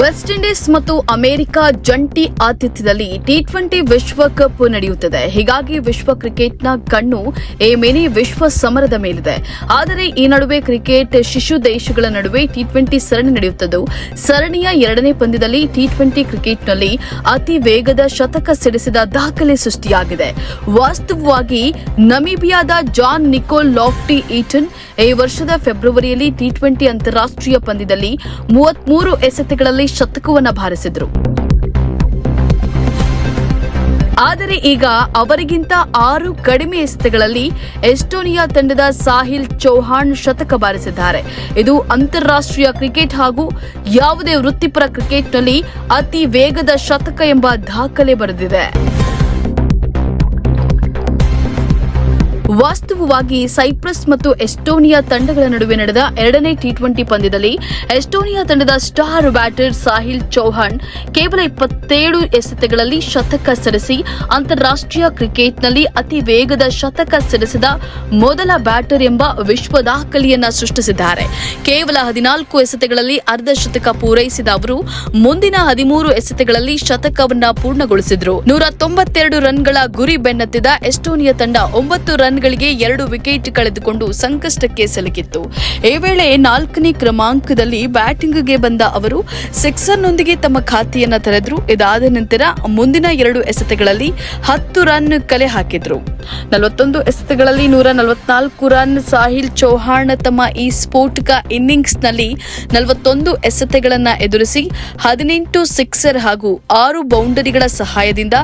West Indies ಮತ್ತು America ಜಂಟಿ ಆತಿಥ್ಯದಲ್ಲಿ T twenty ವಿಶ್ವಕಪ್ ನಡೆಯುತ್ತದೆ. ಹೀಗಾಗಿ ವಿಶ್ವ ಕ್ರಿಕೆಟ್ನ ಕಣ್ಣು ಈ ಮಿನಿ ವಿಶ್ವ ಸಮರದ ಮೇಲಿದೆ. ಆದರೆ ಈ ನಡುವೆ ಕ್ರಿಕೆಟ್ ಶಿಶು ದೇಶಗಳ ನಡುವೆ ಟಿ ಟ್ವೆಂಟಿ ಸರಣಿ ನಡೆಯುತ್ತದೆ ಸರಣಿಯ ಎರಡನೇ ಪಂದ್ಯದಲ್ಲಿ ಟಿ ಟ್ವೆಂಟಿ ಕ್ರಿಕೆಟ್ನಲ್ಲಿ ಅತಿ ವೇಗದ ಶತಕ ಸಿಡಿಸಿದ ದಾಖಲೆ ಸೃಷ್ಟಿಯಾಗಿದೆ. ವಾಸ್ತವವಾಗಿ ನಮೀಬಿಯಾದ ಜಾನ್ ನಿಕೋಲ್ ಲಾಫ್ಟಿ ಈಟನ್ ಈ ವರ್ಷದ ಫೆಬ್ರವರಿಯಲ್ಲಿ ಟಿ ಟ್ವೆಂಟಿ ಅಂತಾರಾಷ್ಟ್ರೀಯ ಪಂದ್ಯದಲ್ಲಿ ಮೂವತ್ಮೂರು ಎಸೆತಗಳಲ್ಲಿ ಶತಕವನ್ನು ಬಾರಿಸಿದ್ರು ಆದರೆ ಈಗ ಅವರಿಗಿಂತ ಆರು ಕಡಿಮೆ ಎಸೆತಗಳಲ್ಲಿ ಎಸ್ಟೋನಿಯಾ ತಂಡದ ಸಾಹಿಲ್ ಚೌಹಾಣ್ ಶತಕ ಬಾರಿಸಿದ್ದಾರೆ. ಇದು ಅಂತಾರಾಷ್ಟ್ರೀಯ ಕ್ರಿಕೆಟ್ ಹಾಗೂ ಯಾವುದೇ ವೃತ್ತಿಪರ ಕ್ರಿಕೆಟ್ನಲ್ಲಿ ಅತಿ ವೇಗದ ಶತಕ ಎಂಬ ದಾಖಲೆ ಬರೆದಿದೆ. ವಾಸ್ತವವಾಗಿ ಸೈಪ್ರಸ್ ಮತ್ತು ಎಸ್ಟೋನಿಯಾ ತಂಡಗಳ ನಡುವೆ ನಡೆದ ಎರಡನೇ ಟಿ ಟ್ವೆಂಟಿ ಪಂದ್ಯದಲ್ಲಿ ಎಸ್ಟೋನಿಯಾ ತಂಡದ ಸ್ಟಾರ್ ಬ್ಯಾಟರ್ ಸಾಹಿಲ್ ಚೌಹಾಣ್ ಕೇವಲ ಇಪ್ಪತ್ತೇಳು ಎಸೆತಗಳಲ್ಲಿ ಶತಕ ಸರಿಸಿ ಅಂತಾರಾಷ್ಟ್ರೀಯ ಕ್ರಿಕೆಟ್ನಲ್ಲಿ ಅತಿ ವೇಗದ ಶತಕ ಸರಿಸಿದ ಮೊದಲ ಬ್ಯಾಟರ್ ಎಂಬ ವಿಶ್ವ ದಾಖಲೆಯನ್ನ ಸೃಷ್ಟಿಸಿದ್ದಾರೆ. ಕೇವಲ ಹದಿನಾಲ್ಕು ಎಸೆತಗಳಲ್ಲಿ ಅರ್ಧ ಶತಕ ಪೂರೈಸಿದ ಅವರು ಮುಂದಿನ ಹದಿಮೂರು ಎಸೆತಗಳಲ್ಲಿ ಶತಕವನ್ನ ಪೂರ್ಣಗೊಳಿಸಿದ್ರು. ನೂರ ತೊಂಬತ್ತೆರಡು ರನ್ಗಳ ಗುರಿ ಬೆನ್ನತ್ತಿದ ಎಸ್ಟೋನಿಯಾ ತಂಡ ಒಂಬತ್ತು ರನ್ಗಳಿಗೆ ಎರಡು ವಿಕೆಟ್ ಕಳೆದುಕೊಂಡು ಸಂಕಷ್ಟಕ್ಕೆ ಸಿಲುಕಿತ್ತು. ಈ ವೇಳೆ ನಾಲ್ಕನೇ ಕ್ರಮಾಂಕದಲ್ಲಿ ಬ್ಯಾಟಿಂಗ್ಗೆ ಬಂದ ಅವರು ಸಿಕ್ಸರ್ನೊಂದಿಗೆ ತಮ್ಮ ಖಾತೆಯನ್ನ ತೆರೆದ್ರು. ಇದಾದ ನಂತರ ಮುಂದಿನ ಎರಡು ಎಸೆತಗಳಲ್ಲಿ ಹತ್ತು ರನ್ ಕಲೆ ಹಾಕಿದ್ರು. ನಲವತ್ತೊಂದು ಎಸೆತಗಳಲ್ಲಿ ನೂರ ನಲವತ್ನಾಲ್ಕು ರನ್ ಸಾಹಿಲ್ ಚೌಹಾಣ್ ತಮ್ಮ ಈ ಸ್ಫೋಟಕ ಇನ್ನಿಂಗ್ಸ್ನಲ್ಲಿ ನಲವತ್ತೊಂದು ಎಸೆತಗಳನ್ನು ಎದುರಿಸಿ ಹದಿನೆಂಟು ಸಿಕ್ಸರ್ ಹಾಗೂ ಆರು ಬೌಂಡರಿಗಳ ಸಹಾಯದಿಂದ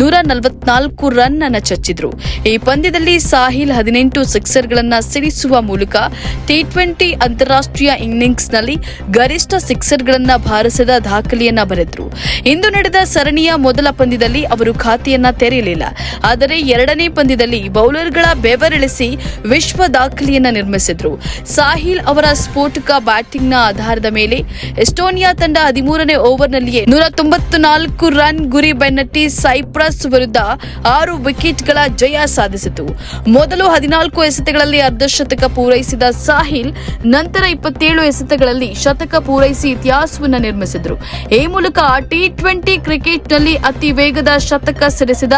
ನೂರ ನಲವತ್ನಾಲ್ಕು ರನ್ ಅನ್ನು ಚಚ್ಚಿದ್ರು. ಈ ಪಂದ್ಯದಲ್ಲಿ ಸಾಹಿಲ್ ಹದಿನೆಂಟು ಸಿಕ್ಸರ್ಗಳನ್ನು ಸಿಡಿಸುವ ಮೂಲಕ ಟಿ ಟ್ವೆಂಟಿ ಅಂತಾರಾಷ್ಟ್ರೀಯ ಇನ್ನಿಂಗ್ಸ್ನಲ್ಲಿ ಗರಿಷ್ಠ ಸಿಕ್ಸರ್ಗಳನ್ನು ಬಾರಿಸಿದ ದಾಖಲೆಯನ್ನ ಬರೆದ್ರು. ಇಂದು ನಡೆದ ಸರಣಿಯ ಮೊದಲ ಪಂದ್ಯದಲ್ಲಿ ಅವರು ಖಾತೆಯನ್ನ ತೆರೆಯಲಿಲ್ಲ. ಆದರೆ ಎರಡನೇ ಪಂದ್ಯದಲ್ಲಿ ಬೌಲರ್ಗಳ ಬೆವರಿಳಿಸಿ ವಿಶ್ವ ದಾಖಲೆಯನ್ನ ನಿರ್ಮಿಸಿದ್ರು. ಸಾಹಿಲ್ ಅವರ ಸ್ಫೋಟಕ ಬ್ಯಾಟಿಂಗ್ನ ಆಧಾರದ ಮೇಲೆ ಎಸ್ಟೋನಿಯಾ ತಂಡ ಹದಿಮೂರನೇ ಓವರ್ನಲ್ಲಿಯೇ ನೂರ ತೊಂಬತ್ತ್ನಾಲ್ಕು ರನ್ ಗುರಿ ಬೆನ್ನಟ್ಟಿ ಸೈಪ್ರಸ್ ವಿರುದ್ಧ ಆರು ವಿಕೆಟ್ಗಳ ಜಯ ಸಾಧಿಸಿತು. ಮೊದಲು ಹದಿನಾಲ್ಕು ಎಸೆತಗಳಲ್ಲಿ ಅರ್ಧಶತಕ ಪೂರೈಸಿದ ಸಾಹಿಲ್, ನಂತರ ಇಪ್ಪತ್ತೇಳು ಎಸೆತಗಳಲ್ಲಿ ಶತಕ ಪೂರೈಸಿ ಇತಿಹಾಸವನ್ನು ನಿರ್ಮಿಸಿದರು. ಈ ಮೂಲಕ ಟಿ ಟ್ವೆಂಟಿ ಕ್ರಿಕೆಟ್ನಲ್ಲಿ ಅತಿ ವೇಗದ ಶತಕ ಸಿಡಿಸಿದ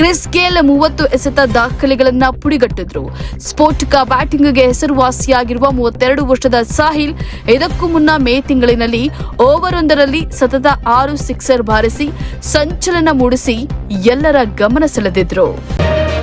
ಕ್ರಿಸ್ ಗೇಲ್ ಮೂವತ್ತು ಎಸೆತ ದಾಖಲೆಗಳನ್ನು ಪುಡಿಗಟ್ಟಿದ್ರು. ಸ್ಫೋಟಕ ಬ್ಯಾಟಿಂಗ್ಗೆ ಹೆಸರುವಾಸಿಯಾಗಿರುವ ಮೂವತ್ತೆರಡು ವರ್ಷದ ಸಾಹಿಲ್, ಇದಕ್ಕೂ ಮುನ್ನ ಮೇ ತಿಂಗಳಿನಲ್ಲಿ ಓವರೊಂದರಲ್ಲಿ ಸತತ ಆರು ಸಿಕ್ಸರ್ ಬಾರಿಸಿ, ಸಂಚಲನ ಮೂಡಿಸಿ ಎಲ್ಲರ ಗಮನ ಸೆಳೆದಿದ್ರು.